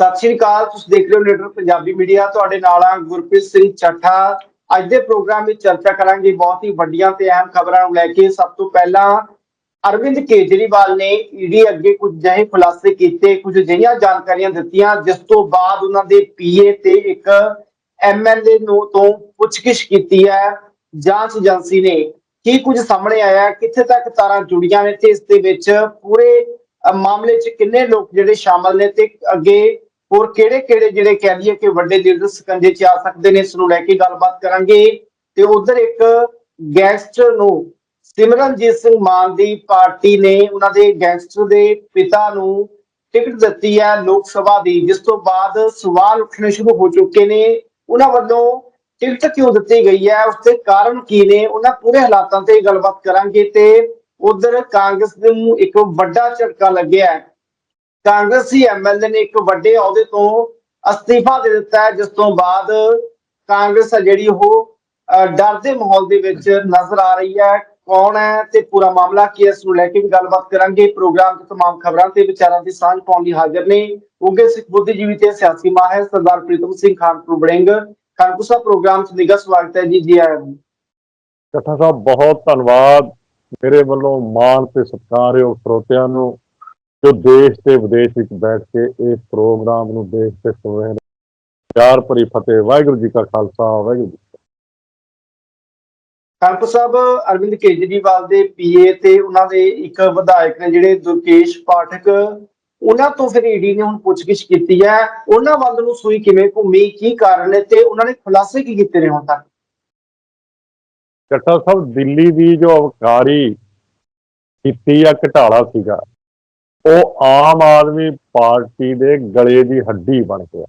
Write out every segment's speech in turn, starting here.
ਸਤਿ ਸ਼੍ਰੀ ਅਕਾਲ, ਤੁਸੀਂ ਦੇਖ ਰਹੇ ਹੋ ਲੀਡਰ ਪੰਜਾਬੀ ਮੀਡੀਆ। ਤੁਹਾਡੇ ਨਾਲ ਆ ਗੁਰਪ੍ਰੀਤ ਸਿੰਘ ਚੱਠਾ। ਅੱਜ ਦੇ ਪ੍ਰੋਗਰਾਮ ਵਿੱਚ ਚਰਚਾ ਕਰਾਂਗੇ ਬਹੁਤ ਹੀ ਵੱਡੀਆਂ ਤੇ ਅਹਿਮ ਖਬਰਾਂ ਨੂੰ ਲੈ ਕੇ। ਸਭ ਤੋਂ ਪਹਿਲਾਂ ਅਰਵਿੰਦ ਕੇਜਰੀਵਾਲ ਨੇ ਈਡੀ ਅੱਗੇ ਕੁਝ ਜਿਹੇ ਖੁਲਾਸੇ ਕੀਤੇ, ਕੁਝ ਅਜਿਹੀਆਂ ਜਾਣਕਾਰੀਆਂ ਦਿੱਤੀਆਂ, ਜਿਸ ਤੋਂ ਬਾਅਦ ਉਹਨਾਂ ਦੇ ਪੀਏ ਤੇ ਇੱਕ ਐਮਐਲਏ ਨੂੰ ਤੋਂ ਪੁੱਛਗਿੱਛ ਕੀਤੀ ਹੈ। ਜਾਂਚ ਏਜੰਸੀ ਨੇ ਕੀ ਕੁਝ ਸਾਹਮਣੇ ਆਇਆ, ਕਿੱਥੇ ਤੱਕ ਤਾਰਾਂ ਜੁੜੀਆਂ ਨੇ ਤੇ ਇਸ ਦੇ ਵਿੱਚ ਪੂਰੇ ਮਾਮਲੇ 'ਚ ਕਿੰਨੇ ਲੋਕ ਜਿਹੜੇ ਸ਼ਾਮਲ ਨੇ ਤੇ ਅੱਗੇ ਹੋਰ ਕਿਹੜੇ ਕਿਹੜੇ ਜਿਹੜੇ ਕਹਿ ਲਈਏ ਕਿ ਵੱਡੇ ਲੀਡਰ ਸਕੰਜੇ 'ਚ ਆ ਸਕਦੇ ਨੇ, ਇਸ ਨੂੰ ਲੈ ਕੇ ਗੱਲਬਾਤ ਕਰਾਂਗੇ। ਤੇ ਉਧਰ ਇੱਕ ਗੈਂਗਸਟਰ ਨੂੰ ਸਿਮਰਨਜੀਤ ਸਿੰਘ ਮਾਨ ਦੀ ਪਾਰਟੀ ਨੇ ਉਹਨਾਂ ਦੇ ਗੈਂਗਸਟਰ ਦੇ ਪਿਤਾ ਨੂੰ ਟਿਕਟ ਦਿੱਤੀ ਹੈ ਲੋਕ ਸਭਾ ਦੀ, ਜਿਸ ਤੋਂ ਬਾਅਦ ਸਵਾਲ ਉੱਠਣੇ ਸ਼ੁਰੂ ਹੋ ਚੁੱਕੇ ਨੇ। ਉਹਨਾਂ ਵੱਲੋਂ ਟਿਕਟ ਕਿਉਂ ਦਿੱਤੀ ਗਈ ਹੈ? ਉਸ ਦੇ ਕਾਰਨ ਕੀ ਨੇ? ਉਹਨਾਂ ਪੂਰੇ ਹਾਲਾਤਾਂ ਤੇ ਗੱਲਬਾਤ ਕਰਾਂਗੇ ਤੇ ਉਧਰ ਕਾਂਗਰਸ ਨੂੰ ਇੱਕ ਵੱਡਾ ਝਟਕਾ ਲੱਗਿਆ ਹੈ। ਕਾਂਗਰਸੀ ਐਮਐਲਏ ਨੇ ਇੱਕ ਵੱਡੇ ਅਹੁਦੇ ਤੋਂ ਅਸਤੀਫਾ ਦੇ ਦਿੱਤਾ ਹੈ, ਜਿਸ ਤੋਂ ਬਾਅਦ ਕਾਂਗਰਸ ਜਿਹੜੀ ਉਹ ਡਰ ਦੇ ਮਾਹੌਲ ਦੇ ਵਿੱਚ ਨਜ਼ਰ ਆ ਰਹੀ ਹੈ। ਕੌਣ ਹੈ ਤੇ ਪੂਰਾ ਮਾਮਲਾ ਕੀ ਹੈ, ਇਸ ਨੂੰ ਲੈ ਕੇ ਵੀ ਗੱਲਬਾਤ ਕਰਾਂਗੇ। ਪ੍ਰੋਗਰਾਮ ਦੇ ਤਮਾਮ ਖਬਰਾਂ ਤੇ ਵਿਚਾਰਾਂ ਦੀ ਸਾਂਝ ਪਾਉਣ ਲਈ ਹਾਜ਼ਰ ਨੇ ਉਗੇ ਸਿੱਖ ਬੁੱਧੀਜੀਵੀ ਤੇ ਸਿਆਸੀ ਮਾਹਿਰ ਸਰਦਾਰ ਪ੍ਰੀਤਮ ਸਿੰਘ ਖਾਨਪੁਰ ਬੜਿੰਗ ਖਾਨਪੁਰ ਪ੍ਰੋਗਰਾਮ 'ਚ ਨਿੱਘਾ ਸਵਾਗਤ ਹੈ ਜੀ ਜੀ ਆਇਆਂ ਨੂੰ। ਚੱਠਾ ਸਾਹਿਬ, ਬਹੁਤ ਧੰਨਵਾਦ। ਮੇਰੇ ਵੱਲੋਂ ਮਾਣ ਤੇ ਸਤਿਕਾਰਯੋਗ ਸਰੋਤਿਆਂ ਨੂੰ। ਜੋ ਦੇਸ਼ ਤੇ ਵਿਦੇਸ਼ ਵਿੱਚ ਬੈਠ ਕੇ ਇਸ ਪ੍ਰੋਗਰਾਮ ਨੂੰ ਦੇਖ ਤੇ ਸੁਣ ਰਹੇ ਨੇ। ਪਿਆਰ ਭਰੀ ਫਤਿਹ ਵਾਹਿਗੁਰੂ ਜੀ ਕਾ ਖਾਲਸਾ ਵਾਹਿਗੁਰੂ ਜੀ ਕੀ ਫਤਿਹ। ਖਾਨਪੁਰ ਸਾਹਿਬ ਅਰਵਿੰਦ ਕੇਜਰੀਵਾਲ ਦੇ ਪੀਏ ਤੇ ਉਹਨਾਂ ਦੇ ਇੱਕ ਵਿਧਾਇਕ ਨੇ ਜਿਹੜੇ ਦੁਰਕੇਸ਼ ਪਾਠਕ ਉਹਨਾਂ ਤੋਂ ਫਿਰ ਈਡੀ ਨੇ ਹੁਣ ਪੁੱਛਗਿੱਛ ਕੀਤੀ ਹੈ। ਉਹਨਾਂ ਵੱਲ ਨੂੰ ਸੂਈ ਕਿਵੇਂ ਘੁੰਮੀ ਕੀ ਕਾਰਨ ਨੇ ਤੇ ਉਹਨਾਂ ਨੇ ਖੁਲਾਸੇ ਕੀ ਕੀਤੇ ਨੇ ਹੁਣ ਤੱਕ? ਚੱਠਾ ਸਾਹਿਬ ਦਿੱਲੀ ਦੀ ਜੋ ਅਵਕਾਰੀ ਕੀਤੀ ਆ ਘਟਾਲਾ ਸੀਗਾ ਉਹ ਆਮ ਆਦਮੀ ਪਾਰਟੀ ਦੇ ਗਲੇ ਦੀ ਹੱਡੀ ਬਣ ਗਿਆ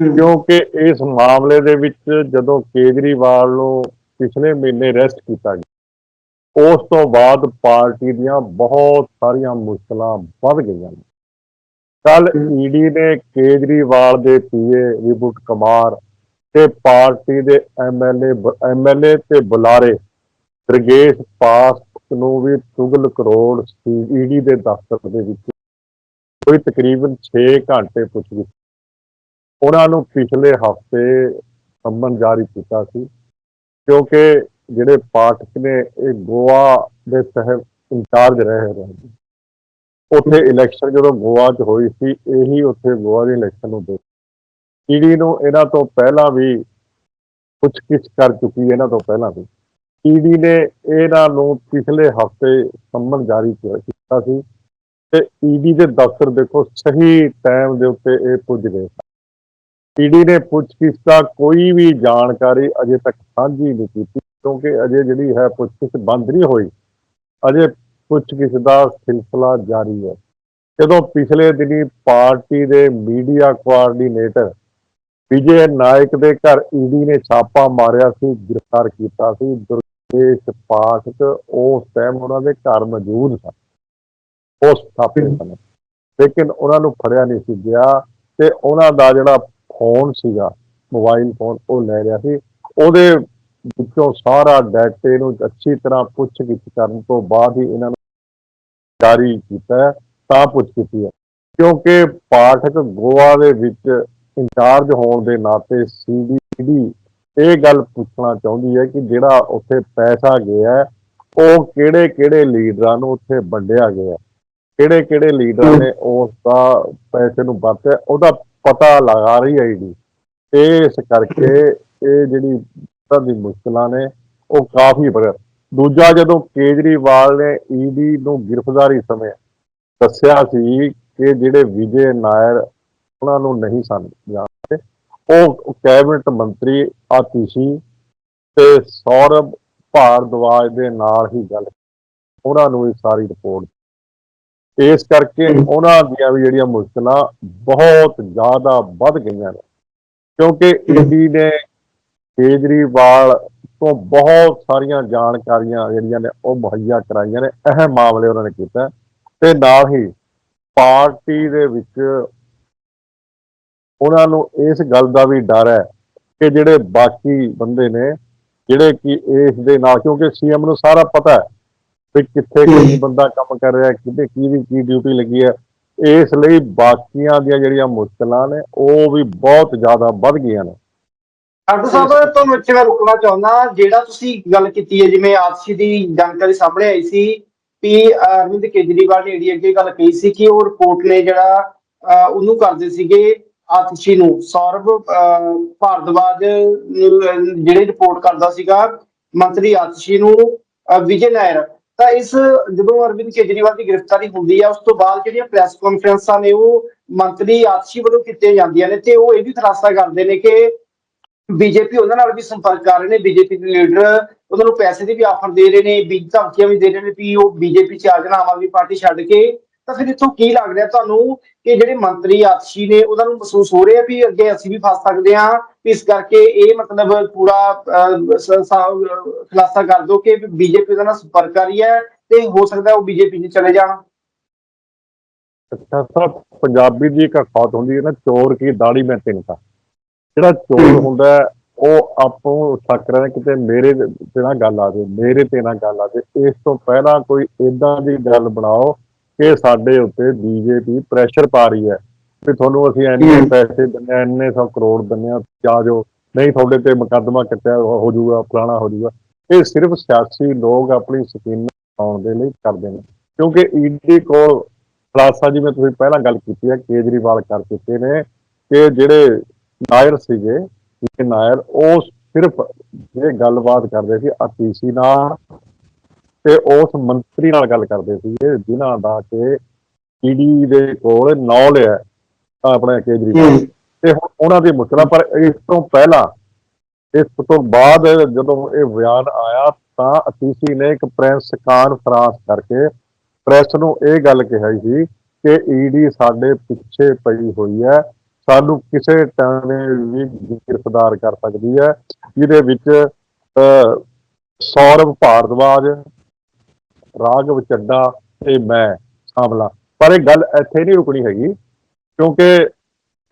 ਕਿਉਂਕਿ ਇਸ ਮਾਮਲੇ ਦੇ ਵਿੱਚ ਜਦੋਂ ਕੇਜਰੀਵਾਲ ਨੂੰ ਪਿਛਲੇ ਮਹੀਨੇ ਅਰੈਸਟ ਕੀਤਾ ਗਿਆ ਉਸ ਤੋਂ ਬਾਅਦ ਪਾਰਟੀ ਦੀਆਂ ਬਹੁਤ ਸਾਰੀਆਂ ਮੁਸ਼ਕਲਾਂ ਵੱਧ ਗਈਆਂ ਕੱਲ ਈਡੀ ਨੇ ਕੇਜਰੀਵਾਲ ਦੇ ਪੀਏ ਵਿਭੂਤ ਕੁਮਾਰ ਤੇ ਪਾਰਟੀ ਦੇ ਐਮਐਲਏ ਐਮਐਲਏ ਤੇ ਬੁਲਾਰੇ ਬ੍ਰਿਗੇਸ਼ ਪਾਸ ਨੂੰ ਵੀ ਤੁਗਲ ਕਰੋੜ ਈਡੀ ਦੇ ਦਫ਼ਤਰ ਦੇ ਵਿੱਚ ਕੋਈ ਤਕਰੀਬਨ 6 ਘੰਟੇ ਪੁੱਛਗਿੱਛ ਉਹਨਾਂ ਨੂੰ ਪਿਛਲੇ ਹਫ਼ਤੇ ਸੰਮਨ ਜਾਰੀ ਕੀਤਾ ਸੀ, ਕਿਉਂਕਿ ਜਿਹੜੇ ਪਾਠਕ ਨੇ ਇਹ ਗੋਆ ਦੇ ਸਹਿਬ ਇੰਚਾਰਜ ਰਹੇ ਰਹੇ ਉੱਥੇ ਇਲੈਕਸ਼ਨ ਜਦੋਂ ਗੋਆ 'ਚ ਹੋਈ ਸੀ, ਇਹੀ ਉੱਥੇ ਗੋਆ ਦੀ ਇਲੈਕਸ਼ਨ ਨੂੰ ਦੇ ਈਡੀ ਨੂੰ ਇਹਨਾਂ ਤੋਂ ਪਹਿਲਾਂ ਵੀ ਪੁੱਛਗਿੱਛ ਕਰ ਚੁੱਕੀ ਹੈ, ਇਹਨਾਂ ਤੋਂ ਪਹਿਲਾਂ ਵੀ। ਈਡੀ ਨੇ ਇਹਨਾਂ ਨੂੰ ਪਿਛਲੇ ਹਫ਼ਤੇ ਸੰਮਨ ਜਾਰੀ ਕੀਤਾ ਸੀ ਤੇ ਈਡੀ ਦੇ ਦਫ਼ਤਰ ਦੇਖੋ ਸਹੀ ਟਾਈਮ ਦੇ ਉੱਤੇ ਇਹ ਪੁੱਜ ਗਏ ਈਡੀ ਨੇ ਪੁੱਛਗਿੱਛ ਦਾ ਕੋਈ ਵੀ ਜਾਣਕਾਰੀ ਅਜੇ ਤੱਕ ਸਾਂਝੀ ਨਹੀਂ ਕੀਤੀ ਕਿਉਂਕਿ ਅਜੇ ਜਿਹੜੀ ਹੈ ਪੁੱਛਗਿੱਛ ਬੰਦ ਨਹੀਂ ਹੋਈ। ਅਜੇ ਪੁੱਛਗਿੱਛ ਦਾ ਸਿਲਸਿਲਾ ਜਾਰੀ ਹੈ। ਜਦੋਂ ਪਿਛਲੇ ਦਿਨੀ ਪਾਰਟੀ ਦੇ ਮੀਡੀਆ ਕੋਆਰਡੀਨੇਟਰ ਵਿਜੇ ਨਾਇਕ ਦੇ ਘਰ ਈਡੀ ਨੇ ਛਾਪਾ ਮਾਰਿਆ ਸੀ, ਗ੍ਰਿਫਤਾਰ ਕੀਤਾ ਸੀ ਦੁਰਗੇਸ਼ ਪਾਠਕ ਉਸ ਟਾਈਮ ਉਹਨਾਂ ਦੇ ਘਰ ਮੌਜੂਦ ਸਨ। ਉਸ ਛਾਪੇ ਸਨ। ਲੇਕਿਨ ਉਹਨਾਂ ਨੂੰ ਫੜਿਆ ਨਹੀਂ ਸੀ ਗਿਆ ਤੇ ਉਹਨਾਂ ਦਾ ਜਿਹੜਾ ਫੋਨ ਸੀਗਾ ਮੋਬਾਈਲ ਫੋਨ ਉਹ ਲੈ ਲਿਆ ਸੀ। ਉਹਦੇ ਵਿੱਚੋਂ ਸਾਰਾ ਡਾਟੇ ਨੂੰ ਅੱਛੀ ਤਰ੍ਹਾਂ ਪੁੱਛ ਗਿੱਛ ਕਰਨ ਤੋਂ ਬਾਅਦ ਹੀ ਇਹਨਾਂ ਨੂੰ ਜਾਰੀ ਕੀਤਾ ਤਾਂ ਪੁੱਛ ਕੀਤੀ ਹੈ ਕਿਉਂਕਿ ਪਾਠਕ ਗੋਆ ਦੇ ਵਿੱਚ ਇੰਚਾਰਜ ਹੋਣ ਦੇ ਨਾਤੇ ਸੀਬੀਡੀ ਇਹ ਗੱਲ ਪੁੱਛਣਾ ਚਾਹੁੰਦੀ ਹੈ ਕਿ ਜਿਹੜਾ ਉੱਥੇ ਪੈਸਾ ਗਿਆ ਉਹ ਕਿਹੜੇ ਕਿਹੜੇ ਲੀਡਰਾਂ ਨੂੰ ਉੱਥੇ ਵੰਡਿਆ ਗਿਆ ਕਿਹੜੇ ਕਿਹੜੇ ਲੀਡਰਾਂ ਨੇ ਉਸ ਦਾ ਪੈਸੇ ਨੂੰ ਵਰਤਿਆ? ਉਹਦਾ ਪਤਾ ਲਗਾ ਰਹੀ ਹੈ ਈਡੀ ਇਸ ਕਰਕੇ ਇਹ ਜਿਹੜੀ ਤਰ੍ਹਾਂ ਦੀ ਮੁਸ਼ਕਲਾਂ ਨੇ, ਉਹ ਕਾਫੀ ਬੜ ਦੂਜਾ, ਜਦੋਂ ਕੇਜਰੀਵਾਲ ਨੇ ਈਡੀ ਨੂੰ ਗ੍ਰਿਫਤਾਰੀ ਸਮੇਂ ਦੱਸਿਆ ਸੀ ਕਿ ਜਿਹੜੇ ਵਿਜੇ ਨਾਇਰ, ਉਹਨਾਂ ਨੂੰ ਨਹੀਂ ਸਨ ਜਾਣਦੇ ਉਹ ਕੈਬਨਿਟ ਮੰਤਰੀ ਆਤੀਸ਼ੀ ਤੇ ਸੌਰਭ ਭਾਰਦਵਾਜ ਦੇ ਨਾਲ ਹੀ ਗੱਲ ਉਹਨਾਂ ਨੂੰ ਇਹ ਸਾਰੀ ਰਿਪੋਰਟ ਇਸ ਕਰਕੇ ਉਹਨਾਂ ਦੀਆਂ ਵੀ ਜਿਹੜੀਆਂ ਮੁਸ਼ਕਲਾਂ ਬਹੁਤ ਜ਼ਿਆਦਾ ਵੱਧ ਗਈਆਂ ਨੇ। ਕਿਉਂਕਿ ਈਡੀ ਨੇ ਕੇਜਰੀਵਾਲ ਤੋਂ ਬਹੁਤ ਸਾਰੀਆਂ ਜਾਣਕਾਰੀਆਂ ਜਿਹੜੀਆਂ ਨੇ ਉਹ ਮੁਹੱਈਆ ਕਰਾਈਆਂ ਨੇ। ਅਹਿਮ ਮਾਮਲੇ ਉਹਨਾਂ ਨੇ ਕੀਤਾ। ਤੇ ਨਾਲ ਹੀ ਪਾਰਟੀ ਦੇ ਵਿੱਚ ਉਹਨਾਂ ਨੂੰ ਇਸ ਗੱਲ ਦਾ ਵੀ ਡਰ ਹੈ ਕਿ ਜਿਹੜੇ ਬਾਕੀ ਬੰਦੇ ਨੇ ਜਿਹੜੇ ਕਿ ਇਸ ਦੇ ਨਾਲ ਕਿਉਂਕਿ ਸੀਐਮ ਨੂੰ ਸਾਰਾ ਪਤਾ ਹੈ ਵੀ ਕਿੱਥੇ ਕੀ ਬੰਦਾ ਕੰਮ ਕਰ ਰਿਹਾ ਕਿਤੇ ਕੀ ਦੀ ਕੀ ਡਿਊਟੀ ਲੱਗੀ ਹੈ। ਇਸ ਲਈ ਬਾਕੀਆਂ ਦੀਆਂ ਜਿਹੜੀਆਂ ਮੁਸ਼ਕਲਾਂ ਨੇ ਉਹ ਵੀ ਬਹੁਤ ਜ਼ਿਆਦਾ ਵੱਧ ਗਈਆਂ ਨੇ। ਡਾਕਟਰ ਸਾਹਿਬ ਤੁਹਾਨੂੰ ਇੱਥੇ ਮੈਂ ਰੁਕਣਾ ਚਾਹੁੰਦਾ ਜਿਹੜਾ ਤੁਸੀਂ ਗੱਲ ਕੀਤੀ ਹੈ ਜਿਵੇਂ ਆਤਸ਼ੀ ਦੀ ਜਾਣਕਾਰੀ ਸਾਹਮਣੇ ਆਈ ਸੀ ਕਿ ਅਰਵਿੰਦ ਕੇਜਰੀਵਾਲ ਨੇ ਏਡੀ ਅੱਗੇ ਗੱਲ ਕਹੀ ਸੀ ਕਿ ਉਹ ਰਿਪੋਰਟ ਨੇ ਜਿਹੜਾ ਉਹਨੂੰ ਕਰਦੇ ਸੀਗੇ ਆਤਸ਼ੀ ਨੂੰ ਸੌਰਵ ਭਾਰਦਵਾਜ ਨੂੰ, ਰਿਪੋਰਟ ਕਰਦਾ ਸੀਗਾ ਮੰਤਰੀ ਆਤਸ਼ੀ ਨੂੰ ਵਿਜੇ ਨਾਇਰ। ਤਾਂ ਇਸ ਜਦੋਂ ਅਰਵਿੰਦ ਕੇਜਰੀਵਾਲ ਦੀ ਗ੍ਰਿਫਤਾਰੀ ਹੁੰਦੀ ਹੈ ਉਸ ਤੋਂ ਬਾਅਦ ਜਿਹੜੀਆਂ ਪ੍ਰੈਸ ਕਾਨਫਰੰਸਾਂ ਨੇ ਉਹ ਮੰਤਰੀ ਆਤਸ਼ੀ ਵੱਲੋਂ ਕੀਤੀਆਂ ਜਾਂਦੀਆਂ ਨੇ ਤੇ ਉਹ ਇਹ ਵੀ ਖੁਲਾਸਾ ਕਰਦੇ ਨੇ ਕਿ ਬੀਜੇਪੀ ਉਹਨਾਂ ਨਾਲ ਵੀ ਸੰਪਰਕ ਕਰ ਰਹੇ ਨੇ ਬੀਜੇਪੀ ਦੇ ਲੀਡਰ ਉਹਨਾਂ ਨੂੰ ਪੈਸੇ ਦੀ ਵੀ ਆਫਰ ਦੇ ਰਹੇ ਨੇ ਬੀਜ ਧਮਕੀਆਂ ਵੀ ਦੇ ਰਹੇ ਨੇ ਵੀ ਉਹ ਬੀਜੇਪੀ ਚ ਆ ਜਾਣਾ ਆਮ ਆਦਮੀ ਪਾਰਟੀ ਛੱਡ ਕੇ ਤਾਂ ਫਿਰ ਇੱਥੋਂ ਕੀ ਲੱਗ ਰਿਹਾ ਤੁਹਾਨੂੰ ਕਿ ਜਿਹੜੇ ਮੰਤਰੀ ਆਤਸ਼ੀ ਨੇ ਉਹਨਾਂ ਨੂੰ ਮਹਿਸੂਸ ਹੋ ਰਿਹਾ ਵੀ ਅੱਗੇ ਅਸੀਂ ਵੀ ਫਸ ਸਕਦੇ ਹਾਂ? ਇਸ ਕਰਕੇ ਇਹ ਮਤਲਬ ਪੂਰਾ ਖੁਲਾਸਾ ਕਰ ਦੋ ਕਿ ਬੀਜੇਪੀ ਉਹਨਾਂ ਨਾਲ ਸੰਪਰਕ ਕਰ ਰਹੀ ਹੈ ਤੇ ਹੋ ਸਕਦਾ ਉਹ ਬੀਜੇਪੀ ਚ ਚਲੇ ਜਾਣ। ਅੱਛਾ ਸਾਹਿਬ ਪੰਜਾਬੀ ਦੀ ਇੱਕ ਕਹਾਵਤ ਹੁੰਦੀ ਹੈ ਨਾ ਚੋਰ ਕੀ ਦਾੜੀ ਮੈਂ ਤਿੰਨਕਾ ਜਿਹੜਾ ਚੋਰ ਹੁੰਦਾ ਹੈ, ਉਹ ਆਪੋ ਸ਼ੱਕ ਰਿਹਾ ਕਿਤੇ ਮੇਰੇ ਤੇ ਨਾ ਗੱਲ ਆ ਜਾਵੇ ਮੇਰੇ ਤੇ ਨਾ ਗੱਲ ਆ ਜਾਵੇ। ਇਸ ਤੋਂ ਪਹਿਲਾਂ ਕੋਈ ਇਦਾਂ ਦੀ ਗੱਲ ਬਣਾਓ ਕਿ ਸਾਡੇ ਉੱਤੇ ਬੀਜੇਪੀ ਪ੍ਰੈਸ਼ਰ ਪਾ ਰਹੀ ਹੈ ਵੀ ਤੁਹਾਨੂੰ ਅਸੀਂ ਇੰਨੇ। ਪੈਸੇ ਹਾਂ ਇੰਨੇ ਸੌ ਕਰੋੜ ਦਿੰਦੇ ਹਾਂ ਜਾ ਜੋ ਨਹੀਂ ਤੁਹਾਡੇ ਤੇ ਮੁਕੱਦਮਾ ਕੱਟਿਆ ਹੋ ਜਾਊਗਾ ਫਲਾਣਾ ਹੋ ਜਾਊਗਾ ਇਹ ਸਿਰਫ ਸਿਆਸੀ ਲੋਕ ਆਪਣੀ ਸਕੀਮ ਪਾਉਣ ਦੇ ਲਈ ਕਰਦੇ ਨੇ ਕਿਉਂਕਿ ਈਡੀ ਕੋਲ ਖੁਲਾਸਾ ਜਿਵੇਂ ਤੁਸੀਂ ਪਹਿਲਾਂ ਗੱਲ ਕੀਤੀ ਹੈ ਕੇਜਰੀਵਾਲ ਕਰ ਚੁੱਕੇ ਨੇ ਕਿ ਜਿਹੜੇ ਨਾਇਰ ਸੀਗੇ ਇਹ ਨਾਇਰ ਉਹ ਸਿਰਫ ਜਿਹੜੇ ਗੱਲਬਾਤ ਕਰਦੇ ਸੀ ਅਤੀਸ਼ੀ ਨਾਲ ਤੇ ਉਸ ਮੰਤਰੀ ਨਾਲ ਗੱਲ ਕਰਦੇ ਸੀ ਜਿਨ੍ਹਾਂ ਦਾ ਕਿ ਈਡੀ ਦੇ ਕੋਲ ਨੌ ਲਿਆ ਆਪਣਾ ਕੇਜਰੀਵਾਲ। ਤੇ ਹੁਣ ਉਹਨਾਂ ਦੀ ਮੁਸ਼ਕਲਾਂ ਪਰ ਇਸ ਤੋਂ ਪਹਿਲਾਂ ਇਸ ਤੋਂ ਬਾਅਦ ਜਦੋਂ ਇਹ ਬਿਆਨ ਆਇਆ ਤਾਂ ਅਤੀਸ਼ੀ ਨੇ ਇੱਕ ਪ੍ਰੈਸ ਕਾਨਫਰੰਸ ਕਰਕੇ ਪ੍ਰੈਸ ਨੂੰ ਇਹ ਗੱਲ ਕਹੀ ਸੀ ਕਿ ਈਡੀ ਸਾਡੇ ਪਿੱਛੇ ਪਈ ਹੋਈ ਹੈ ਸਾਨੂੰ ਕਿਸੇ ਟਾਈਮ ਵੀ ਗ੍ਰਿਫਤਾਰ ਕਰ ਸਕਦੀ ਹੈ ਜਿਹਦੇ ਵਿੱਚ ਸੌਰਵ ਭਾਰਦਵਾਜ ਰਾਘਵ ਚੱਡਾ ਤੇ ਮੈਂ ਸ਼ਾਮਲ। ਹਾਂ ਪਰ ਇਹ ਗੱਲ ਇੱਥੇ ਨਹੀਂ ਰੁਕਣੀ ਹੈਗੀ, ਕਿਉਂਕਿ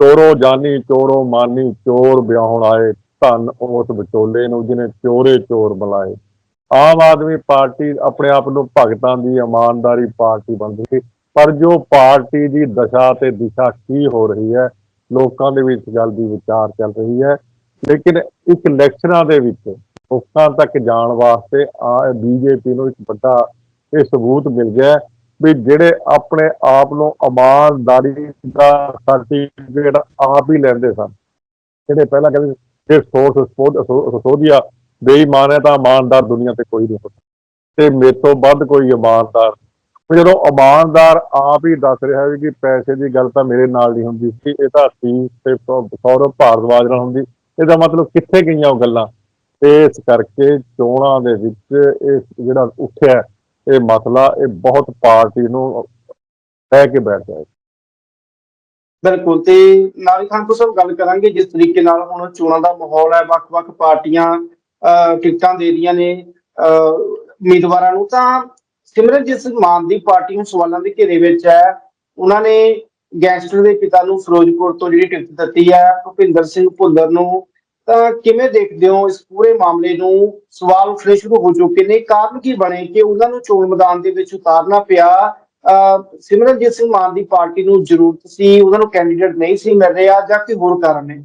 ਚੋਰੋ ਜਾਨੀ, ਚੋਰੋ ਮਾਨੀ, ਚੋਰ ਵਿਆਹੁਣ ਆਏ, ਧਨ ਉਸ ਵਿਚੋਲੇ ਨੂੰ ਜਿਹਨੇ ਚੋਰੇ ਚੋਰ ਬੁਲਾਏ। ਆਮ ਆਦਮੀ ਪਾਰਟੀ ਆਪਣੇ ਆਪ ਨੂੰ ਭਗਤਾਂ ਦੀ ਇਮਾਨਦਾਰੀ ਪਾਰਟੀ ਬਣਦੀ ਪਰ ਜੋ ਪਾਰਟੀ ਦੀ ਦਸ਼ਾ ਤੇ ਦਿਸ਼ਾ ਕੀ ਹੋ ਰਹੀ ਹੈ, ਲੋਕਾਂ ਦੇ ਵਿੱਚ ਗੱਲ ਦੀ ਵਿਚਾਰ ਚੱਲ ਰਹੀ ਹੈ। ਲੇਕਿਨ ਇੱਕ ਇਲੈਕਸ਼ਨਾਂ ਦੇ ਵਿੱਚ ਲੋਕਾਂ ਤੱਕ ਜਾਣ ਵਾਸਤੇ ਆ, ਬੀਜੇਪੀ ਨੂੰ ਇੱਕ ਵੱਡਾ ਇਹ ਸਬੂਤ ਮਿਲ ਗਿਆ ਵੀ ਜਿਹੜੇ ਆਪਣੇ ਆਪ ਨੂੰ ਇਮਾਨਦਾਰੀ ਦਾ ਸਰਟੀਫਿਕੇਟ ਆਪ ਹੀ ਲੈਂਦੇ ਸਨ। ਜਿਹੜੇ ਪਹਿਲਾਂ ਕਹਿੰਦੇ ਸੀ ਕਿ ਸੋਰਸ ਸੋਧੀਆ ਬੇਈਮਾਨ ਹੈ ਤਾਂ ਇਮਾਨਦਾਰ ਦੁਨੀਆ ਤੇ ਕੋਈ ਨਹੀਂ ਹੁੰਦਾ। ਤੇ ਮੇਰੇ ਤੋਂ ਵੱਧ ਕੋਈ ਇਮਾਨਦਾਰ ਜਦੋਂ ਇਮਾਨਦਾਰ ਆਪ ਹੀ ਦੱਸ ਰਿਹਾ ਹੈ ਕਿ ਪੈਸੇ ਦੀ ਗੱਲ ਤਾਂ ਮੇਰੇ ਨਾਲ ਨਹੀਂ ਹੁੰਦੀ ਸੀ, ਇਹ ਤਾਂ ਸੀ ਤੇ ਸੌਰਵ ਭਾਰਦਵਾਜ ਨਾਲ ਹੁੰਦੀ। ਇਹਦਾ ਮਤਲਬ ਕਿੱਥੇ ਗਈਆਂ ਉਹ ਗੱਲਾਂ? ਇਸ ਕਰਕੇ ਚੋਣਾਂ ਦੇ ਵਿੱਚ ਇਹ ਜਿਹੜਾ ਉੱਠਿਆ ਇਹ ਮਸਲਾ ਇਹ ਬਹੁਤ ਪਾਰਟੀ ਨੂੰ ਲੈ ਕੇ ਬੈਠ ਗਿਆ ਬਿਲਕੁਲ ਤੇ ਨਾਲ ਖਾਨ ਤੋਂ ਸਭ ਗੱਲ ਕਰਾਂਗੇ ਜਿਸ ਤਰੀਕੇ ਨਾਲ ਹੁਣ ਚੋਣਾਂ ਦਾ ਮਾਹੌਲ ਹੈ ਵੱਖ-ਵੱਖ ਪਾਰਟੀਆਂ ਟਿਕਟਾਂ ਦੇ ਰਹੀਆਂ ਨੇ ਅਹ, ਉਮੀਦਵਾਰਾਂ ਨੂੰ ਤਾਂ ਸਿਮਰਨ ਜਿਸ ਮਾਨ ਦੀ ਪਾਰਟੀ ਨੂੰ ਸਵਾਲਾਂ ਦੇ ਘੇਰੇ ਵਿੱਚ ਹੈ ਉਹਨਾਂ ਨੇ ਗੈਂਗਸਟਰ ਦੇ ਪਿਤਾ ਨੂੰ ਫਿਰੋਜ਼ਪੁਰ ਤੋਂ ਜਿਹੜੀ ਟਿਕਟ ਦਿੱਤੀ ਹੈ ਭੁਪਿੰਦਰ ਸਿੰਘ ਭੁੱਲਰ ਨੂੰ ਤਾਂ ਕਿਵੇਂ ਦੇਖਦੇ ਹੋ ਇਸ ਪੂਰੇ ਮਾਮਲੇ ਨੂੰ? ਸਵਾਲ ਉੱਠਣੇ ਸ਼ੁਰੂ ਹੋ ਚੁੱਕੇ ਨੇ। ਕਾਰਨ ਕੀ ਬਣੇ ਕਿ ਉਹਨਾਂ ਨੂੰ ਚੋਣ ਮੈਦਾਨ ਦੇ ਵਿੱਚ ਉਤਾਰਨਾ ਪਿਆ? ਸਿਮਰਨਜੀਤ ਸਿੰਘ ਮਾਨ ਦੀ ਪਾਰਟੀ ਨੂੰ ਜ਼ਰੂਰਤ ਸੀ ਉਹਨਾਂ ਨੂੰ ਕੈਂਡੀਡੇਟ ਨਹੀਂ ਸੀ ਮਿਲ ਰਿਹਾ ਜਾਂ ਕੋਈ ਹੋਰ ਕਾਰਨ ਹੈ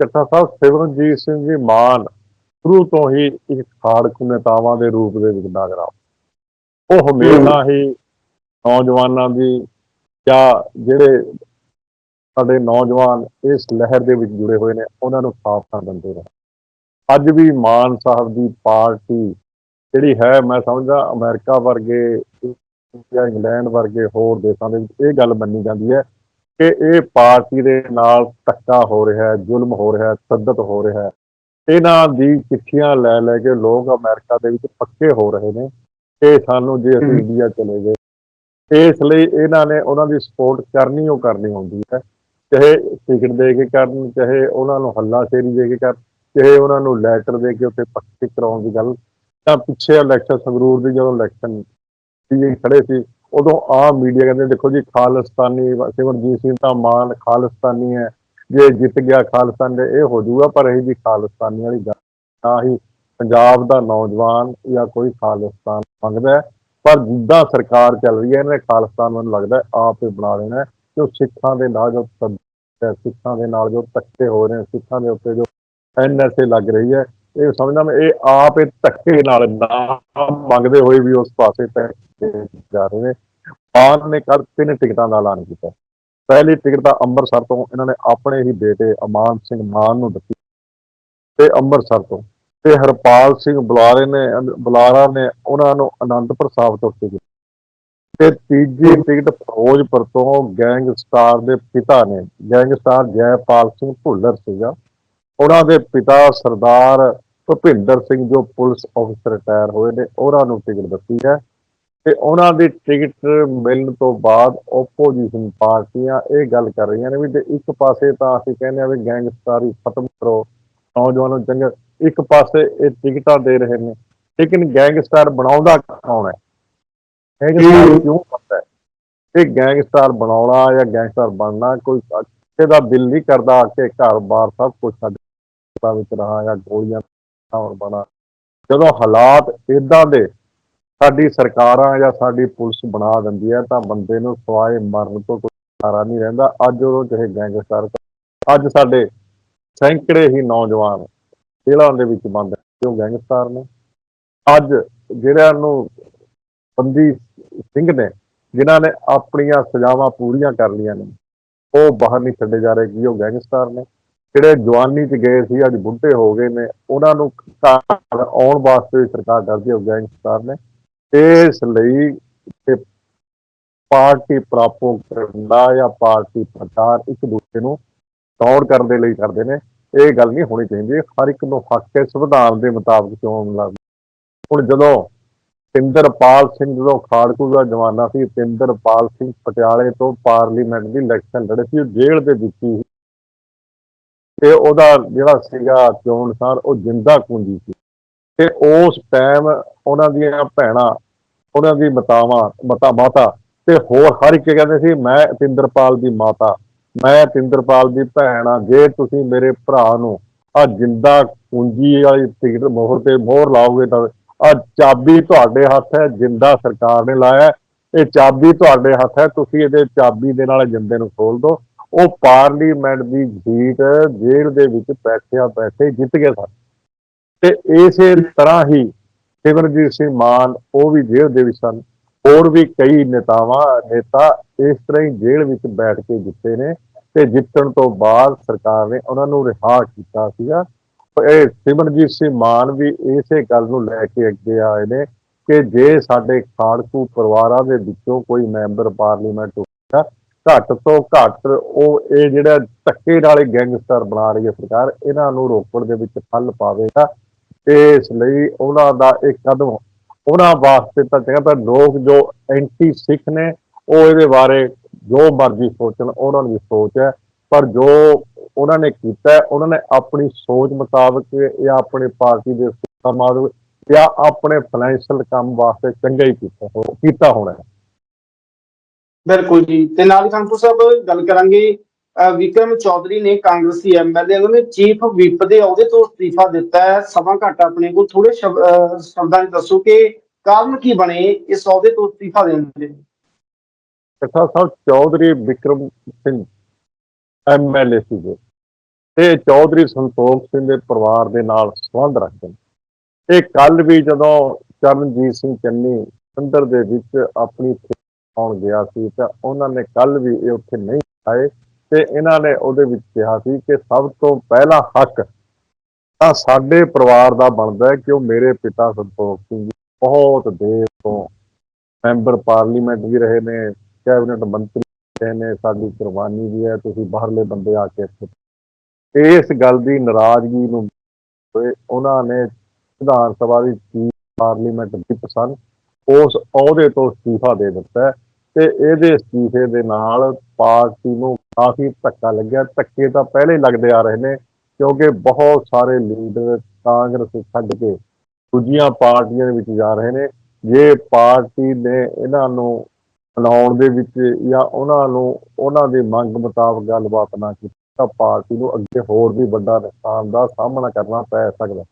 ਚੱਟਾ ਸਾਹਿਬ ਸਿਮਰਨਜੀਤ ਸਿੰਘ ਜੀ ਮਾਨ ਸ਼ੁਰੂ ਤੋਂ ਹੀ ਇੱਕ ਖਾੜਕ ਨੇਤਾਵਾਂ ਦੇ ਰੂਪ ਦੇ ਵਿੱਚ ਨਜ਼ਰ ਆ ਉਹ ਹਮੇਸ਼ਾ ਹੀ ਨੌਜਵਾਨਾਂ ਦੀ ਜਾਂ ਜਿਹੜੇ ਸਾਡੇ ਨੌਜਵਾਨ ਇਸ ਲਹਿਰ ਦੇ ਵਿੱਚ ਜੁੜੇ ਹੋਏ ਨੇ ਉਹਨਾਂ ਨੂੰ ਸਾਥ ਕਰ ਦਿੰਦੇ ਰਹੇ। ਅੱਜ ਵੀ ਮਾਨ ਸਾਹਿਬ ਦੀ ਪਾਰਟੀ ਜਿਹੜੀ ਹੈ ਮੈਂ ਸਮਝਦਾ ਅਮਰੀਕਾ ਵਰਗੇ ਜਾਂ ਇੰਗਲੈਂਡ ਵਰਗੇ ਹੋਰ ਦੇਸ਼ਾਂ ਦੇ ਵਿੱਚ ਇਹ ਗੱਲ ਮੰਨੀ ਜਾਂਦੀ ਹੈ ਕਿ ਇਹ ਪਾਰਟੀ ਦੇ ਨਾਲ ਧੱਕਾ ਹੋ ਰਿਹਾ ਹੈ ਜ਼ੁਲਮ ਹੋ ਰਿਹਾ ਹੈ ਤਸ਼ੱਦਦ ਹੋ ਰਿਹਾ ਹੈ। ਇਹਨਾਂ ਦੀ ਚਿੱਠੀਆਂ ਲੈ ਲੈ ਕੇ ਲੋਕ ਅਮਰੀਕਾ ਦੇ ਵਿੱਚ ਪੱਕੇ ਹੋ ਰਹੇ ਨੇ ਕਿ ਸਾਨੂੰ ਜੇ ਅਸੀਂ। ਇੰਡੀਆ ਚਲੇ ਗਏ। ਇਸ ਲਈ ਇਹਨਾਂ ਨੇ ਉਹਨਾਂ ਦੀ ਸਪੋਰਟ ਕਰਨੀ ਉਹ ਕਰਨੀ ਹੁੰਦੀ ਹੈ। ਚਾਹੇ ਟਿਕਟ ਦੇ ਕੇ ਕਰਨ, ਚਾਹੇ ਉਹਨਾਂ ਨੂੰ ਹੱਲਾ ਸ਼ੇਰੀ ਦੇ ਕੇ ਕਰਨ, ਚਾਹੇ ਉਹਨਾਂ ਨੂੰ ਲੈਟਰ ਦੇ ਕੇ ਉੱਥੇ ਪੱਕੀ ਕਰਾਉਣ ਦੀ ਗੱਲ। ਤਾਂ ਪਿੱਛੇ ਇਲੈਕਸ਼ਨ ਸੰਗਰੂਰ ਦੀ ਜਦੋਂ ਇਲੈਕਸ਼ਨ ਸੀ ਖੜੇ ਸੀ, ਉਦੋਂ ਆਮ ਮੀਡੀਆ ਕਹਿੰਦੇ, ਦੇਖੋ ਜੀ, ਖਾਲਿਸਤਾਨੀ ਸਿਮਰਜੀਤ ਸਿੰਘ ਤਾਂ ਮਾਨ ਖਾਲਿਸਤਾਨੀ ਹੈ, ਜੇ ਜਿੱਤ ਗਿਆ ਖਾਲਿਸਤਾਨ ਦੇ ਇਹ ਹੋ ਜਾਊਗਾ, ਪਰ ਇਹ ਜੀ ਖਾਲਿਸਤਾਨੀ ਵਾਲੀ ਗੱਲ ਨਾ ਹੀ ਪੰਜਾਬ ਦਾ ਨੌਜਵਾਨ ਜਾਂ ਕੋਈ ਖਾਲਿਸਤਾਨ ਮੰਗਦਾ ਪਰ ਜਿੱਦਾਂ ਸਰਕਾਰ ਚੱਲ ਰਹੀ ਹੈ, ਇਹਨੇ ਖਾਲਿਸਤਾਨ ਮੈਨੂੰ ਲੱਗਦਾ ਆਪ ਹੀ ਬਣਾ ਦੇਣਾ ਹੈ ਸਿੱਖਾਂ ਦੇ ਨਾਲ ਜੋ ਸਿੱਖਾਂ ਦੇ ਨਾਲ ਜੋ ਧੱਕੇ ਹੋ ਰਹੇ ਨੇ ਸਿੱਖਾਂ ਦੇ ਉੱਤੇ ਜੋ ਐਨਐਸਏ ਲੱਗ ਰਹੀ ਹੈ, ਇਹ ਸਮਝਦਾ ਮੈਂ, ਇਹ ਆਪ ਇਹ ਧੱਕੇ ਨਾਲ ਨਾ ਮੰਗਦੇ ਹੋਏ ਵੀ ਉਸ ਪਾਸੇ ਤੱਕ ਜਾ ਰਹੇ ਨੇ। ਮਾਨ ਨੇ ਕਰ ਤਿੰਨ ਟਿਕਟਾਂ ਦਾ ਐਲਾਨ ਕੀਤਾ। ਪਹਿਲੀ ਟਿਕਟ ਤਾਂ ਅੰਮ੍ਰਿਤਸਰ ਤੋਂ ਇਹਨਾਂ ਨੇ ਆਪਣੇ ਹੀ ਬੇਟੇ ਅਮਾਨ ਸਿੰਘ ਮਾਨ ਨੂੰ ਦਿੱਤੀ। ਤੇ ਅੰਮ੍ਰਿਤਸਰ ਤੋਂ ਤੇ ਹਰਪਾਲ ਸਿੰਘ ਬੁਲਾਰੇ ਨੇ, ਬੁਲਾਰਾ ਨੇ ਉਹਨਾਂ ਨੂੰ ਅਨੰਦਪੁਰ ਸਾਹਿਬ ਤੋਂ ਟਿਕਟ ਤੇ ਤੀਜੀ ਟਿਕਟ ਫਿਰੋਜ਼ਪੁਰ ਤੋਂ ਗੈਂਗਸਟਾਰ ਦੇ ਪਿਤਾ ਨੇ, ਗੈਂਗਸਟਾਰ ਜੈਪਾਲ ਸਿੰਘ ਭੁੱਲਰ ਸੀਗਾ। ਉਹਨਾਂ ਦੇ ਪਿਤਾ ਸਰਦਾਰ ਭੁਪਿੰਦਰ ਸਿੰਘ, ਜੋ ਪੁਲਿਸ ਅਫਸਰ ਰਿਟਾਇਰ ਹੋਏ ਨੇ, ਉਹਨਾਂ ਨੂੰ ਟਿਕਟ ਦਿੱਤੀ ਹੈ। ਤੇ ਉਹਨਾਂ ਦੀ ਟਿਕਟ ਮਿਲਣ ਤੋਂ ਬਾਅਦ ਆਪੋਜੀਸ਼ਨ ਪਾਰਟੀਆਂ ਇਹ ਗੱਲ ਕਰ ਰਹੀਆਂ ਨੇ ਵੀ ਜੇ ਇੱਕ ਪਾਸੇ ਤਾਂ ਅਸੀਂ ਕਹਿੰਦੇ ਆ ਵੀ ਗੈਂਗਸਟਾਰੀ ਖਤਮ ਕਰੋ, ਨੌਜਵਾਨਾਂ ਨੂੰ ਚੰਗਾ, ਇੱਕ ਪਾਸੇ ਇਹ ਟਿਕਟਾਂ ਦੇ ਰਹੇ ਨੇ। ਲੇਕਿਨ ਗੈਂਗਸਟਰ ਬਣਾਉਂਦਾ ਕੌਣ ਹੈ? ਗੈਂਗਸਟਰ ਕਿਉਂ ਬਣਦਾ ਹੈ? ਇਹ ਗੈਂਗਸਟਰ ਬਣਾਉਣਾ ਜਾਂ ਗੈਂਗਸਟਰ ਬਣਨਾ ਕੋਈ ਕਿਸੇ ਦਾ ਦਿਲ ਨਹੀਂ ਕਰਦਾ ਕਿ ਘਰ-ਬਾਰ ਸਭ ਕੁਝ ਸਾਡੇ ਵਿੱਚ ਰਹਾ ਜਾਂ ਗੋਲੀਆਂ ਹੋਰ ਬਣਾ। ਜਦੋਂ ਹਾਲਾਤ ਇਦਾਂ ਦੇ ਸਾਡੀ ਸਰਕਾਰਾਂ ਜਾਂ ਸਾਡੀ ਪੁਲਿਸ ਬਣਾ ਦਿੰਦੀ ਹੈ ਤਾਂ ਬੰਦੇ ਨੂੰ ਸਵਾਏ ਮਰਨ ਤੋਂ ਕੋਈ ਚਾਰਾ ਨਹੀਂ ਰਹਿੰਦਾ। ਅੱਜ ਉਹ ਚਾਹੇ ਗੈਂਗਸਟਰ ਅੱਜ ਸਾਡੇ ਸੈਂਕੜੇ ਹੀ ਨੌਜਵਾਨ ਜੇਲ੍ਹਾਂ ਦੇ ਵਿੱਚ ਬੰਦ ਜੋ ਗੈਂਗਸਟਰ ਨੇ। ਅੱਜ ਜਿਹੜਿਆਂ ਨੂੰ ਬੰਦੀ ਸਿੰਘ ਨੇ, ਜਿਨ੍ਹਾਂ ਨੇ ਆਪਣੀਆਂ ਸਜ਼ਾਵਾਂ ਪੂਰੀਆਂ ਕਰ ਲਈਆਂ ਨੇ, ਉਹ ਬਾਹਰ ਨਹੀਂ ਛੱਡੇ ਜਾ ਰਹੇ, ਕਿ ਉਹ ਗੈਂਗਸਟਰ ਨੇ? ਜਿਹੜੇ ਜਵਾਨੀ 'ਚ ਗਏ ਸੀ, ਅੱਜ ਬੁੱਢੇ ਹੋ ਗਏ ਨੇ, ਉਹਨਾਂ ਨੂੰ ਘਰ ਆਉਣ ਵਾਸਤੇ ਵੀ ਸਰਕਾਰ ਕਰਦੀ ਹੈ, ਉਹ ਗੈਂਗਸਟਰ ਨੇ। ਇਸ ਲਈ ਪਾਰਟੀ ਪ੍ਰਾਪੋ ਕਰਨਾ ਜਾਂ ਪਾਰਟੀ ਪ੍ਰਚਾਰ ਇੱਕ ਦੂਜੇ ਨੂੰ ਦੌੜ ਕਰਨ ਦੇ ਲਈ ਕਰਦੇ ਨੇ, ਇਹ ਗੱਲ ਨਹੀਂ ਹੋਣੀ ਚਾਹੀਦੀ। ਹਰ ਇੱਕ ਨੂੰ ਹੱਕ ਹੈ, ਸੰਵਿਧਾਨ ਦੇ ਮੁਤਾਬਕ ਚੋਣ ਲੜਨ। ਹੁਣ ਜਦੋਂ ਤਿੰਦਰਪਾਲ ਸਿੰਘ ਜਦੋਂ ਖਾੜਕੂ ਦਾ ਜਵਾਨਾ ਸੀ ਤਿੰਦਰਪਾਲ ਸਿੰਘ ਪਟਿਆਲੇ ਤੋਂ ਪਾਰਲੀਮੈਂਟ ਦੀ ਇਲੈਕਸ਼ਨ ਲੜੇ ਸੀ, ਉਹ ਜੇਲ੍ਹ ਦੇ ਵਿੱਚ ਸੀ। ਤੇ ਉਹਦਾ ਜਿਹੜਾ ਸੀਗਾ ਚੋਣ ਸਾਰ, ਉਹ ਜਿੰਦਾ ਕੁੰਜੀ ਸੀ। ਤੇ ਉਸ ਟਾਈਮ ਉਹਨਾਂ ਦੀਆਂ ਭੈਣਾਂ, ਉਹਨਾਂ ਦੀ ਮਤਾਵਾਂ, ਮਤਾ ਮਾਤਾ, ਤੇ ਹੋਰ ਹਰ ਇੱਕ ਕਹਿੰਦੇ ਸੀ, ਮੈਂ ਤਿੰਦਰਪਾਲ ਦੀ ਮਾਤਾ, ਮੈਂ ਤਿੰਦਰਪਾਲ ਦੀ ਭੈਣ ਆ ਜੇ ਤੁਸੀਂ ਮੇਰੇ ਭਰਾ ਨੂੰ ਆ ਜਿੰਦਾ ਕੁੰਜੀ ਵਾਲੀ ਟਿਕਟ ਮੋਹਰ ਤੇ ਮੋਹਰ ਲਾਓਗੇ ਤਾਂ ਆ ਚਾਬੀ ਤੁਹਾਡੇ ਹੱਥ ਹੈ, ਜਿੰਦਾ ਸਰਕਾਰ ਨੇ ਲਾਇਆ ਇਹ ਚਾਬੀ ਤੁਹਾਡੇ ਹੱਥ ਹੈ, ਤੁਸੀਂ ਇਹਦੇ ਚਾਬੀ ਦੇ ਨਾਲ ਜਿੰਦੇ ਨੂੰ ਖੋਲ ਦਿਓ ਉਹ ਪਾਰਲੀਮੈਂਟ ਦੀ ਸੀਟ ਜੇਲ੍ਹ ਦੇ ਵਿੱਚ ਬੈਠਿਆ ਬੈਠੇ ਜਿੱਤ ਗਏ ਸਨ। ਤੇ ਇਸੇ ਤਰ੍ਹਾਂ ਹੀ ਸਿਮਰਜੀਤ ਸਿੰਘ ਮਾਨ, ਉਹ ਵੀ ਜੇਲ੍ਹ ਦੇ ਵਿੱਚ ਸਨ। ਹੋਰ ਵੀ ਕਈ ਨੇਤਾਵਾਂ, ਨੇਤਾ ਇਸ ਤਰ੍ਹਾਂ ਹੀ ਜੇਲ੍ਹ ਵਿੱਚ ਬੈਠ ਕੇ ਜਿੱਤੇ ਨੇ। ਤੇ ਜਿੱਤਣ ਤੋਂ ਬਾਅਦ ਸਰਕਾਰ ਨੇ ਉਹਨਾਂ ਨੂੰ ਰਿਹਾ ਕੀਤਾ ਸੀਗਾ। ਇਹ ਸਿਮਰਜੀਤ ਸਿੰਘ ਮਾਨ ਵੀ ਇਸੇ ਗੱਲ ਨੂੰ ਲੈ ਕੇ ਅੱਗੇ ਆਏ ਨੇ ਕਿ ਜੇ ਸਾਡੇ ਖਾੜਕੂ ਪਰਿਵਾਰਾਂ ਦੇ ਵਿੱਚੋਂ ਕੋਈ ਮੈਂਬਰ ਪਾਰਲੀਮੈਂਟ ਹੋਵੇਗਾ ਘੱਟ ਤੋਂ ਘੱਟ ਉਹ ਇਹ ਜਿਹੜਾ ਧੱਕੇ ਨਾਲ ਗੈਂਗਸਟਰ ਬਣਾ ਰਹੀ ਹੈ ਸਰਕਾਰ, ਇਹਨਾਂ ਨੂੰ ਰੋਕਣ ਦੇ ਵਿੱਚ ਫਲ ਪਾਵੇਗਾ। ਇਸ ਲਈ ਉਹਨਾਂ ਦਾ ਇੱਕ ਕਦਮ ਉਹਨਾਂ ਵਾਸਤੇ ਤਾਂ ਚੰਗਾ, ਪਰ ਲੋਕ ਜੋ ਐਂਟੀ ਸਿੱਖ ਨੇ, ਉਹ ਇਹਦੇ ਬਾਰੇ ਜੋ ਮਰਜ਼ੀ ਸੋਚਣ, ਉਹਨਾਂ ਦੀ ਸੋਚ ਹੈ। ਪਰ ਜੋ ਉਹਨਾਂ ਨੇ ਕੀਤਾ ਉਹਨਾਂ ਨੇ ਆਪਣੀ ਸੋਚ ਮੁਤਾਬਕ ਜਾਂ ਆਪਣੇ ਪਾਰਟੀ ਦੇ ਸਮਾਜ ਜਾਂ ਆਪਣੇ ਫਾਈਨੈਂਸ਼ੀਅਲ ਕੰਮ ਵਾਸਤੇ ਚੰਗਾ ਹੀ ਕੀਤਾ ਕੀਤਾ ਹੋਣਾ ਬਿਲਕੁਲ ਜੀ। ਤੇ ਨਾਲ ਹੀ ਖਾਨਪੁਰ ਸਾਹਿਬ ਗੱਲ ਕਰਾਂਗੇ ਵਿਕਰਮ ਚੌਧਰੀ ਨੇ ਕਾਂਗਰਸੀ ਐਮਐਲਏ ਉਹਨਾਂ ਨੇ ਚੀਫ ਵਿਪ ਦੇ ਅਹੁਦੇ ਤੋਂ ਅਸਤੀਫਾ ਦਿੱਤਾ ਹੈ। ਸਮਾਂ ਘੱਟ ਆਪਣੇ ਕੋਲ। ਥੋੜੇ ਸ਼ਬਦਾਂ 'ਚ ਦੱਸੋ ਕਿ ਕਾਰਨ ਕੀ ਬਣੇ ਇਸ ਅਹੁਦੇ ਤੋਂ ਅਸਤੀਫਾ ਦੇਣ ਦੇ? ਕਥਾ ਸਾਹਿਬ ਚੌਧਰੀ ਵਿਕਰਮ ਸਿੰਘ ਐਮਐਲਏ ਸੀਗੇ। ਤੇ ਚੌਧਰੀ ਸੰਤੋਖ ਸਿੰਘ ਦੇ ਪਰਿਵਾਰ ਦੇ ਨਾਲ ਸੰਬੰਧ ਰੱਖਦੇ ਨੇ। ਇਹ ਕੱਲ ਵੀ ਜਦੋਂ ਚਰਨਜੀਤ ਸਿੰਘ ਚੰਨੀ ਅੰਦਰ ਦੇ ਵਿੱਚ ਆਪਣੀ ਆਉਣ ਗਿਆ ਸੀ ਤਾਂ ਉਹਨਾਂ ਨੇ ਕੱਲ ਵੀ ਇਹ ਉੱਥੇ ਨਹੀਂ ਆਏ ਤੇ ਇਹਨਾਂ ਨੇ ਉਹਦੇ ਵਿੱਚ ਕਿਹਾ ਸੀ ਕਿ ਸਭ ਤੋਂ ਪਹਿਲਾ ਹੱਕ ਤਾਂ ਸਾਡੇ ਪਰਿਵਾਰ ਦਾ ਬਣਦਾ ਹੈ ਕਿ ਉਹ ਮੇਰੇ ਪਿਤਾ ਸੰਤੋਖ ਸਿੰਘ ਜੀ ਬਹੁਤ ਦੇਰ ਤੋਂ ਮੈਂਬਰ ਪਾਰਲੀਮੈਂਟ ਵੀ ਰਹੇ ਨੇ, ਕੈਬਨਿਟ ਮੰਤਰੀ ਰਹੇ ਨੇ, ਸਾਡੀ ਕੁਰਬਾਨੀ ਵੀ ਹੈ, ਤੁਸੀਂ ਬਾਹਰਲੇ ਬੰਦੇ ਆ ਕੇ ਇੱਥੇ ਇਸ ਗੱਲ ਦੀ ਨਾਰਾਜ਼ਗੀ ਨੂੰ ਉਹਨਾਂ ਨੇ ਵਿਧਾਨ ਸਭਾ ਦੀ ਚੀਫ ਪਾਰਲੀਮੈਂਟ ਵਿਪ ਸਨ। ਉਸ ਅਹੁਦੇ ਤੋਂ ਅਸਤੀਫਾ ਦੇ ਦਿੱਤਾ ਤੇ ਇਹਦੇ ਅਸਤੀਫੇ ਦੇ ਨਾਲ ਪਾਰਟੀ ਨੂੰ ਕਾਫੀ ਧੱਕਾ ਲੱਗਿਆ। ਧੱਕੇ ਤਾਂ ਪਹਿਲੇ ਲੱਗਦੇ ਆ ਰਹੇ ਨੇ, ਕਿਉਂਕਿ ਬਹੁਤ ਸਾਰੇ ਲੀਡਰ ਕਾਂਗਰਸ ਛੱਡ ਕੇ ਦੂਜੀਆਂ ਪਾਰਟੀਆਂ ਦੇ ਵਿੱਚ ਜਾ ਰਹੇ ਨੇ। ਜੇ ਪਾਰਟੀ ਨੇ ਇਹਨਾਂ ਨੂੰ ਬਣਾਉਣ ਦੇ ਵਿੱਚ ਜਾਂ ਉਹਨਾਂ ਨੂੰ, ਉਹਨਾਂ ਦੀ ਮੰਗ ਮੁਤਾਬਕ ਗੱਲਬਾਤ ਨਾ ਕੀਤੀ ਤਾਂ ਪਾਰਟੀ ਨੂੰ ਅੱਗੇ ਹੋਰ ਵੀ ਵੱਡਾ ਨੁਕਸਾਨ ਦਾ ਸਾਹਮਣਾ ਕਰਨਾ ਪੈ ਸਕਦਾ।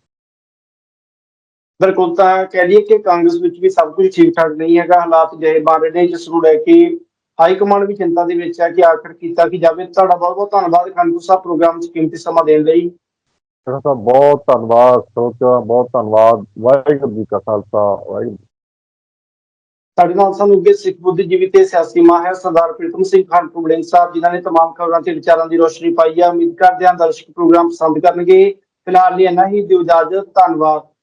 ਬਿਲਕੁਲ ਤਾਂ ਕਹਿ ਲਈਏ ਕਿ ਕਾਂਗਰਸ ਵਿੱਚ ਵੀ ਸਭ ਕੁਝ ਠੀਕ ਠਾਕ ਨਹੀਂ ਹੈਗਾ। ਹਾਲਾਤ ਜਿਹੇ ਬਣ ਰਹੇ ਨੇ ਜਿਸ ਨੂੰ ਲੈ ਕੇ ਹਾਈ ਕਮਾਂਡ ਵੀ ਚਿੰਤਾ ਦੇ ਵਿੱਚ ਹੈ ਕਿ ਆਖਰ ਕੀਤਾ ਕੀ ਜਾਵੇ। ਤੁਹਾਡਾ ਬਹੁਤ ਬਹੁਤ ਧੰਨਵਾਦ ਖੰਡੂ ਸਾਹਿਬ ਪ੍ਰੋਗਰਾਮ 'ਚ ਕੀਮਤੀ ਸਮਾਂ ਦੇਣ ਲਈ। ਤਾਂ ਬਹੁਤ ਧੰਨਵਾਦ ਸੋਚਾ ਬਹੁਤ ਧੰਨਵਾਦ। ਵਾਹਿਗੁਰੂ ਜੀ ਕਾ ਖਾਲਸਾ ਵਾਹਿਗੁਰੂ ਸਾਡੇ ਨਾਲ ਸਾਨੂੰ ਅੱਗੇ ਸਿੱਖ ਬੁੱਧੀਜੀਵੀ ਤੇ ਸਿਆਸੀ ਮਾਹਿਰ ਸਰਦਾਰ ਪ੍ਰੀਤਮ ਸਿੰਘ ਖਾਨਪੁਰ ਬੜਿੰਗ ਸਾਹਿਬ ਜਿਨ੍ਹਾਂ ਨੇ तमाम ਖਬਰਾਂ ਤੇ ਵਿਚਾਰਾਂ ਦੀ ਰੋਸ਼ਨੀ ਪਾਈ ਹੈ ਉਮੀਦ ਕਰਦੇ ਹਾਂ ਦਰਸ਼ਕ ਪ੍ਰੋਗਰਾਮ ਪਸੰਦ ਕਰਨਗੇ ਫਿਲਹਾਲ ਲਈ ਇੰਨਾ ਹੀ ਦਿਓ ਇਜਾਜ਼ਤ ਧੰਨਵਾਦ